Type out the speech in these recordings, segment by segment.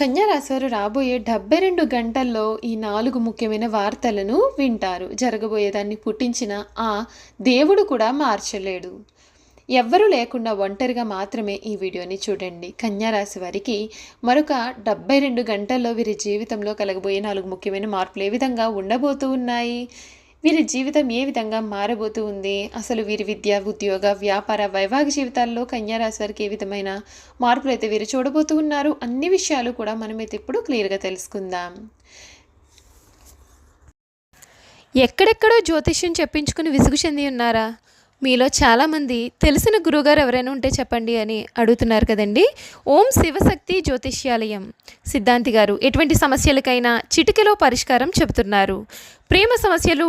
కన్యారాశివారు రాబోయే డెబ్బై రెండు గంటల్లో ఈ నాలుగు ముఖ్యమైన వార్తలను వింటారు. జరగబోయేదాన్ని పుట్టించిన ఆ దేవుడు కూడా మార్చలేడు. ఎవ్వరూ లేకుండా ఒంటరిగా మాత్రమే ఈ వీడియోని చూడండి. కన్యారాశి వారికి మరొక డెబ్బై రెండు గంటల్లో వీరి జీవితంలో కలగబోయే నాలుగు ముఖ్యమైన మార్పులు ఏ విధంగా ఉండబోతూ ఉన్నాయి? వీరి జీవితం ఏ విధంగా మారబోతూ ఉంది? అసలు వీరి విద్య ఉద్యోగ వ్యాపార వైవాహిక జీవితాల్లో కన్యారాశి వారికి ఏ విధమైన మార్పులు అయితే వీరు చూడబోతూ ఉన్నారు? అన్ని విషయాలు కూడా మనమైతే ఇప్పుడు క్లియర్గా తెలుసుకుందాం. ఎక్కడెక్కడో జ్యోతిష్యం చెప్పించుకుని విసుగు చెంది ఉన్నారా? మీలో చాలామంది తెలిసిన గురువుగారు ఎవరైనా ఉంటే చెప్పండి అని అడుగుతున్నారు కదండి. ఓం శివశక్తి జ్యోతిష్యాలయం. సిద్ధాంతి గారు ఎటువంటి సమస్యలకైనా చిటికెలో పరిష్కారం చెబుతున్నారు. ప్రేమ సమస్యలు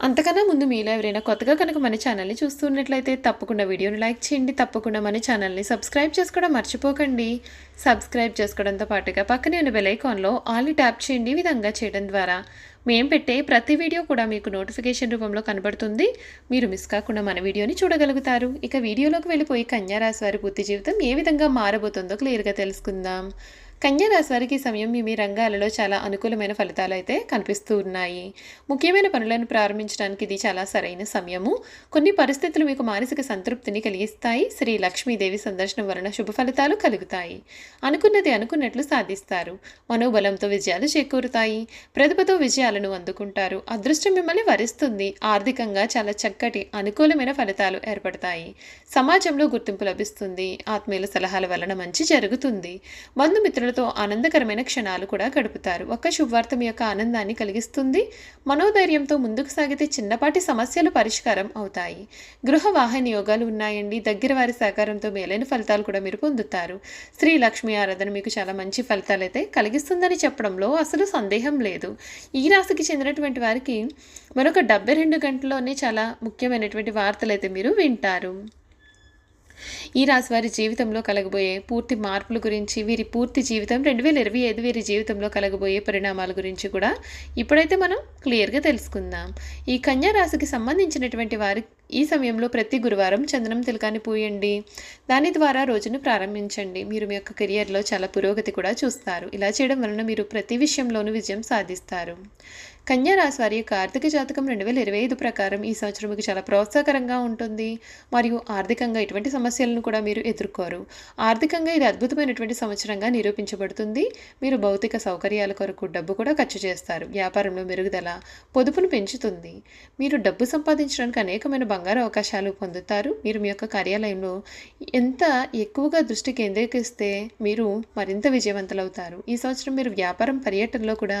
అంతకన్నా ముందు మీలో ఎవరైనా కొత్తగా కనుక మన ఛానల్ని చూస్తున్నట్లయితే తప్పకుండా వీడియోని లైక్ చేయండి తప్పకుండా మన ఛానల్ని సబ్స్క్రైబ్ చేసుకోవడం మర్చిపోకండి. సబ్స్క్రైబ్ చేసుకోవడంతో పాటుగా పక్కనే ఉన్న బెలైకాన్లో ఆల్ని ఆల్ ట్యాప్ చేయండి ఈ విధంగా చేయడం ద్వారా. మేము పెట్టే ప్రతి వీడియో కూడా మీకు నోటిఫికేషన్ రూపంలో కనబడుతుంది. మీరు మిస్ కాకుండా మన వీడియోని చూడగలుగుతారు. ఇక వీడియోలోకి వెళ్ళిపోయి కన్యారాశి వారి పూర్తి జీవితం ఏ విధంగా మారబోతుందో క్లియర్గా తెలుసుకుందాం. కన్యారాశి వారికి సమయం మీ మీ రంగాలలో చాలా అనుకూలమైన ఫలితాలు అయితే కనిపిస్తూ ఉన్నాయి. ముఖ్యమైన పనులను ప్రారంభించడానికి ఇది చాలా సరైన సమయము. కొన్ని పరిస్థితులు మీకు మానసిక సంతృప్తిని కలిగిస్తాయి. శ్రీ లక్ష్మీదేవి సందర్శనం వలన శుభ ఫలితాలు కలుగుతాయి. అనుకున్నది అనుకున్నట్లు సాధిస్తారు. మనోబలంతో విజయాలు చేకూరుతాయి. ప్రతిభతో విజయాలను అందుకుంటారు. అదృష్టం మిమ్మల్ని వరిస్తుంది. ఆర్థికంగా చాలా చక్కటి అనుకూలమైన ఫలితాలు ఏర్పడతాయి. సమాజంలో గుర్తింపు లభిస్తుంది. ఆత్మీయుల సలహాల వలన మంచి జరుగుతుంది. ఇతరులతో ఆనందకరమైన క్షణాలు కూడా గడుపుతారు. ఒక్క శుభవార్త మీ యొక్క ఆనందాన్ని కలిగిస్తుంది. మనోధైర్యంతో ముందుకు సాగితే చిన్నపాటి సమస్యలు పరిష్కారం అవుతాయి. గృహ వాహన యోగాలు ఉన్నాయండి. దగ్గర వారి సహకారంతో మేలైన ఫలితాలు కూడా మీరు పొందుతారు. శ్రీ లక్ష్మీ ఆరాధన మీకు చాలా మంచి ఫలితాలు అయితే కలిగిస్తుందని చెప్పడంలో అసలు సందేహం లేదు. ఈ రాశికి చెందినటువంటి వారికి మరొక డెబ్బై రెండు గంటల్లోనే చాలా ముఖ్యమైనటువంటి వార్తలు అయితే మీరు వింటారు. ఈ రాశి వారి జీవితంలో కలగబోయే పూర్తి మార్పుల గురించి వీరి పూర్తి జీవితం రెండు వేల ఇరవై ఐదు వీరి జీవితంలో కలగబోయే పరిణామాల గురించి కూడా ఇప్పుడైతే మనం క్లియర్గా తెలుసుకుందాం. ఈ కన్యా రాశికి సంబంధించినటువంటి వారి ఈ సమయంలో ప్రతి గురువారం చందనం తిలకాన్ని పూయండి. దాని ద్వారా రోజును ప్రారంభించండి. మీరు మీ యొక్క కెరియర్లో చాలా పురోగతి కూడా చూస్తారు. ఇలా చేయడం వలన మీరు ప్రతి విషయంలోనూ విజయం సాధిస్తారు. కన్యారాశి వారి యొక్క ఆర్థిక జాతకం రెండు వేల ఇరవై ఐదు ప్రకారం ఈ సంవత్సరం మీకు చాలా ప్రోత్సాహకరంగా ఉంటుంది. మరియు ఆర్థికంగా ఎటువంటి సమస్యలను కూడా మీరు ఎదుర్కోరు. ఆర్థికంగా ఇది అద్భుతమైనటువంటి సంవత్సరంగా నిరూపించబడుతుంది. మీరు భౌతిక సౌకర్యాల కొరకు డబ్బు కూడా ఖర్చు చేస్తారు. వ్యాపారంలో మెరుగుదల పొదుపును పెంచుతుంది. మీరు డబ్బు సంపాదించడానికి అనేకమైన బంగారు అవకాశాలు పొందుతారు. మీరు మీ యొక్క కార్యాలయంలో ఎంత ఎక్కువగా దృష్టి కేంద్రీకరిస్తే మీరు మరింత విజయవంతులవుతారు. ఈ సంవత్సరం మీరు వ్యాపారం పర్యటనలో కూడా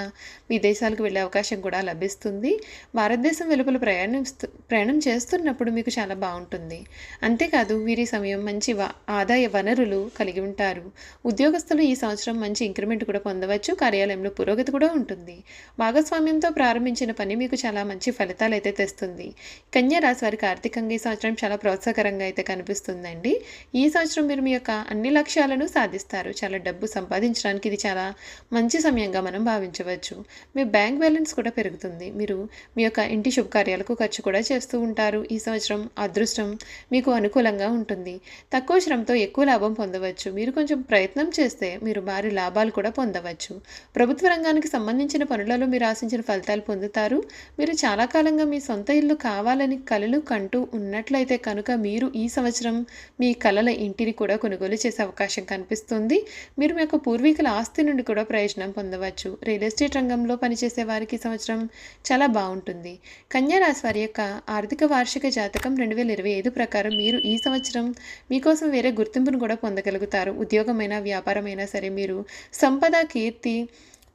విదేశాలకు వెళ్ళే అవకాశం కూడా లభిస్తుంది. భారతదేశం వెలుపల ప్రయాణిస్తూ ప్రయాణం చేస్తున్నప్పుడు మీకు చాలా బాగుంటుంది. అంతేకాదు వీరి సమయం మంచి ఆదాయ వనరులు కలిగి ఉంటారు. ఉద్యోగస్తులు ఈ సంవత్సరం మంచి ఇంక్రిమెంట్ కూడా పొందవచ్చు. కార్యాలయంలో పురోగతి కూడా ఉంటుంది. భాగస్వామ్యంతో ప్రారంభించిన పని మీకు చాలా మంచి ఫలితాలు అయితే తెస్తుంది. కన్యా రాశి వారికి ఆర్థికంగా ఈ సంవత్సరం చాలా ప్రోత్సాహకరంగా అయితే కనిపిస్తుందండి. ఈ సంవత్సరం మీరు మీ యొక్క అన్ని లక్ష్యాలను సాధిస్తారు. చాలా డబ్బు సంపాదించడానికి ఇది చాలా మంచి సమయంగా మనం భావించవచ్చు. మీ బ్యాంక్ బ్యాలెన్స్ కూడా పెరుగుతుంది. మీరు మీ యొక్క ఇంటి శుభకార్యాలకు ఖర్చు కూడా చేస్తూ ఉంటారు. ఈ సంవత్సరం అదృష్టం మీకు అనుకూలంగా ఉంటుంది. తక్కువ శ్రమతో ఎక్కువ లాభం పొందవచ్చు. మీరు కొంచెం ప్రయత్నం చేస్తే మీరు భారీ లాభాలు కూడా పొందవచ్చు. ప్రభుత్వ రంగానికి సంబంధించిన పనులలో మీరు ఆశించిన ఫలితాలు పొందుతారు. మీరు చాలా కాలంగా మీ సొంత ఇల్లు కావాలని కలలు కంటూ ఉన్నట్లయితే కనుక మీరు ఈ సంవత్సరం మీ కలల ఇంటిని కూడా కొనుగోలు చేసే అవకాశం కనిపిస్తుంది. మీరు మీ యొక్క పూర్వీకుల ఆస్తి నుండి కూడా ప్రయోజనం పొందవచ్చు. రియల్ ఎస్టేట్ రంగంలో పనిచేసే వారికి సంవత్సరం సంవత్సరం చాలా బాగుంటుంది. కన్యారాశి వారి యొక్క ఆర్థిక వార్షిక జాతకం రెండు వేల ఇరవై ఐదు ప్రకారం మీరు ఈ సంవత్సరం మీకోసం వేరే గుర్తింపును కూడా పొందగలుగుతారు. ఉద్యోగమైనా వ్యాపారమైనా సరే మీరు సంపద కీర్తి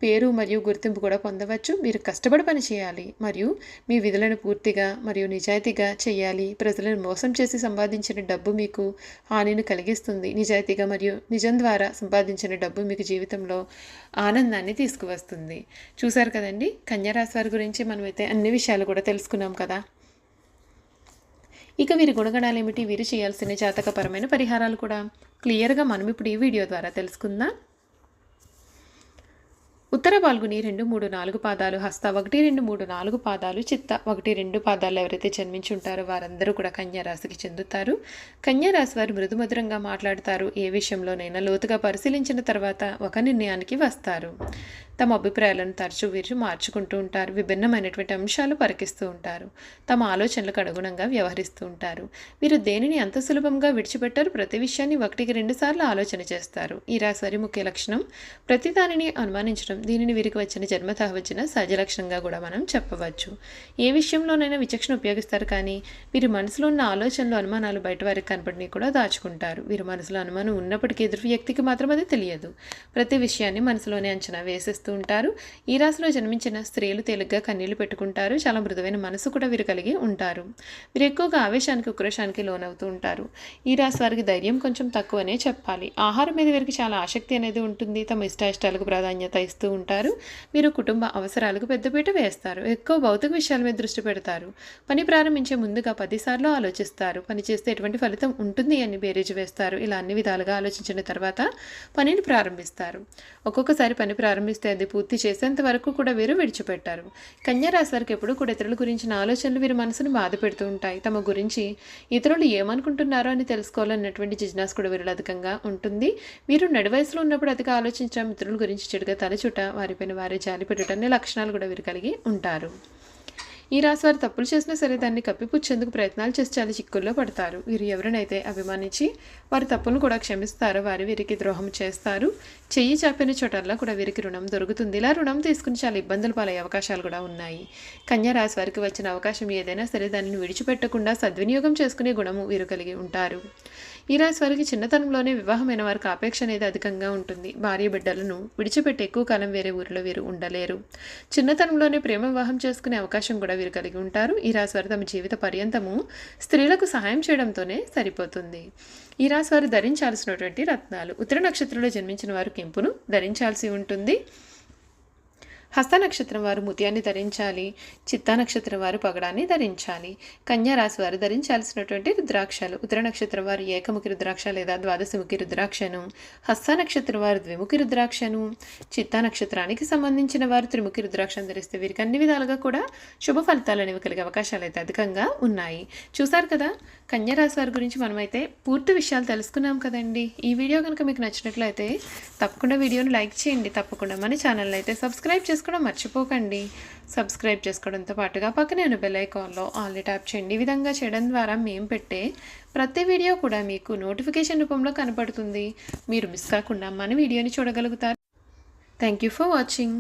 పేరు మరియు గుర్తింపు కూడా పొందవచ్చు. మీరు కష్టపడి పని చేయాలి. మరియు మీ విధులను పూర్తిగా మరియు నిజాయితీగా చేయాలి. ప్రజలను మోసం చేసి సంపాదించిన డబ్బు మీకు హానిని కలిగిస్తుంది. నిజాయితీగా మరియు నిజం ద్వారా సంపాదించిన డబ్బు మీకు జీవితంలో ఆనందాన్ని తీసుకువస్తుంది. చూశారు కదండి? కన్యారాశి వారి గురించి మనమైతే అన్ని విషయాలు కూడా తెలుసుకున్నాం కదా? ఇక వీరి గుణగణాలు ఏమిటి? వీరు చేయాల్సిన జాతకపరమైన పరిహారాలు కూడా క్లియర్గా మనం ఇప్పుడు ఈ వీడియో ద్వారా తెలుసుకుందాం. ఉత్తర పాల్గుని రెండు మూడు నాలుగు పాదాలు హస్త ఒకటి రెండు మూడు నాలుగు పాదాలు చిత్త ఒకటి రెండు పాదాలు ఎవరైతే జన్మించి ఉంటారో వారందరూ కూడా కన్యారాశికి చెందుతారు. కన్యారాశి వారు మృదుమధురంగా మాట్లాడతారు. ఏ విషయంలోనైనా లోతుగా పరిశీలించిన తర్వాత ఒక నిర్ణయానికి వస్తారు. తమ అభిప్రాయాలను తరచూ వీరు మార్చుకుంటూ ఉంటారు. విభిన్నమైనటువంటి అంశాలు పరికిస్తూ ఉంటారు. తమ ఆలోచనలకు అనుగుణంగా వ్యవహరిస్తూ ఉంటారు. వీరు దేనిని అంత సులభంగా విడిచిపెట్టారు? ప్రతి విషయాన్ని ఒకటికి రెండుసార్లు ఆలోచన చేస్తారు. ఈ రాశి వారి ముఖ్య లక్షణం ప్రతి దానిని అనుమానించడం దీనిని వీరికి వచ్చిన జన్మత వచ్చిన సహజ లక్షణంగా కూడా మనం చెప్పవచ్చు. ఏ విషయంలోనైనా విచక్షణ ఉపయోగిస్తారు కానీ వీరి మనసులో ఉన్న ఆలోచనలు అనుమానాలు బయట వారికి కనపడిని కూడా దాచుకుంటారు. వీరి మనసులో అనుమానం ఉన్నప్పటికీ ఎదురు వ్యక్తికి మాత్రం అది తెలియదు. ప్రతి విషయాన్ని మనసులోనే అంచనా వేసేస్తూ ఉంటారు. ఈ రాశిలో జన్మించిన స్త్రీలు తేలిగ్గా కన్నీళ్ళు పెట్టుకుంటారు. చాలా మృదువైన మనసు కూడా వీరు కలిగి ఉంటారు. వీరు ఎక్కువగా ఆవేశానికి ఉక్రోషానికి లోనవుతూ ఉంటారు. ఈ రాశి వారికి ధైర్యం కొంచెం తక్కువనే చెప్పాలి. ఆహారం మీద వీరికి చాలా ఆసక్తి అనేది ఉంటుంది. తమ ఇష్టాయిష్టాలకు ప్రాధాన్యత ఇస్తూ ఉంటారు. మీరు కుటుంబ అవసరాలకు పెద్దపీట వేస్తారు. ఎక్కువ భౌతిక విషయాల మీద దృష్టి పెడతారు. పని ప్రారంభించే ముందుగా పదిసార్లు ఆలోచిస్తారు. పని చేస్తే ఎటువంటి ఫలితం ఉంటుంది అని బేరీజు వేస్తారు. ఇలా అన్ని విధాలుగా ఆలోచించిన తర్వాత పనిని ప్రారంభిస్తారు. ఒక్కొక్కసారి పని ప్రారంభిస్తే అది పూర్తి చేసేంత వరకు కూడా వీరు విడిచిపెట్టారు. కన్యారాశి వారికి ఎప్పుడు కూడా ఇతరుల గురించిన ఆలోచనలు వీరి మనసును బాధ పెడుతూ ఉంటాయి. తమ గురించి ఇతరులు ఏమనుకుంటున్నారో అని తెలుసుకోవాలన్నటువంటి జిజ్ఞాస కూడా వీరిలో అధికంగా ఉంటుంది. వీరు నడి వయసులో ఉన్నప్పుడు అధిక ఆలోచించడం ఇతరుల గురించి చెడుగా తలచుట వారిపైన వారే జాలి పెట్టుట అనే లక్షణాలు కూడా వీరు కలిగి ఉంటారు. ఈ రాశి వారు తప్పులు చేసినా సరే దాన్ని కప్పిపుచ్చేందుకు ప్రయత్నాలు చేసి చాలా చిక్కుల్లో పడతారు. వీరు ఎవరినైతే అభిమానించి వారి తప్పులను కూడా క్షమిస్తారో వారు వీరికి ద్రోహం చేస్తారు. చెయ్యి చాపిన చోటల్లో కూడా వీరికి రుణం దొరుకుతుంది. ఇలా రుణం తీసుకుని చాలా ఇబ్బందులు పాలయ్యే అవకాశాలు కూడా ఉన్నాయి. కన్యా రాశి వారికి వచ్చిన అవకాశం ఏదైనా సరే దానిని విడిచిపెట్టకుండా సద్వినియోగం చేసుకునే గుణము వీరు కలిగి ఉంటారు. ఈ రాశి వారికి చిన్నతనంలోనే వివాహమైన వారికి ఆపేక్ష అనేది అధికంగా ఉంటుంది. భార్య బిడ్డలను విడిచిపెట్టి ఎక్కువ కాలం వేరే ఊరిలో వీరు ఉండలేరు. చిన్నతనంలోనే ప్రేమ వివాహం చేసుకునే అవకాశం కూడా వీరు కలిగి ఉంటారు. ఈ రాశి వారు తమ జీవిత పర్యంతము స్త్రీలకు సహాయం చేయడంతోనే సరిపోతుంది. ఈ రాశి వారు ధరించాల్సినటువంటి రత్నాలు. ఉత్తర నక్షత్రంలో జన్మించిన వారు కెంపును ధరించాల్సి ఉంటుంది. హస్త నక్షత్రం వారు ముత్యాన్ని ధరించాలి చిత్తా నక్షత్రం వారు పగడాన్ని ధరించాలి కన్యారాశి వారు ధరించాల్సినటువంటి రుద్రాక్షలు. ఉత్తర నక్షత్రం వారు ఏకముఖి రుద్రాక్ష లేదా ద్వాదశముఖి రుద్రాక్షను. హస్త నక్షత్రం వారు ద్విముఖి రుద్రాక్షను. చిత్తా నక్షత్రానికి సంబంధించిన వారు త్రిముఖి రుద్రాక్షను ధరిస్తే వీరికి అన్ని విధాలుగా కూడా శుభ ఫలితాలు అనేవి కలిగే అవకాశాలు అయితే అధికంగా ఉన్నాయి. చూసారు కదా? కన్యారాశి వారి గురించి మనమైతే పూర్తి విషయాలు తెలుసుకున్నాం కదండి. ఈ వీడియో కనుక మీకు నచ్చినట్లయితే తప్పకుండా వీడియోని లైక్ చేయండి. తప్పకుండా మన ఛానల్ అయితే సబ్స్క్రైబ్ చేసుకోవడం మర్చిపోకండి. సబ్స్క్రైబ్ చేసుకోవడంతో పాటుగా పక్కనే ఉన్న బెల్ ఐకాన్లో ఆల్ని ట్యాప్ చేయండి. ఈ విధంగా చేయడం ద్వారా మేము పెట్టే ప్రతి వీడియో కూడా మీకు నోటిఫికేషన్ రూపంలో కనపడుతుంది. మీరు మిస్ కాకుండా మన వీడియోని చూడగలుగుతారు. Thank you for watching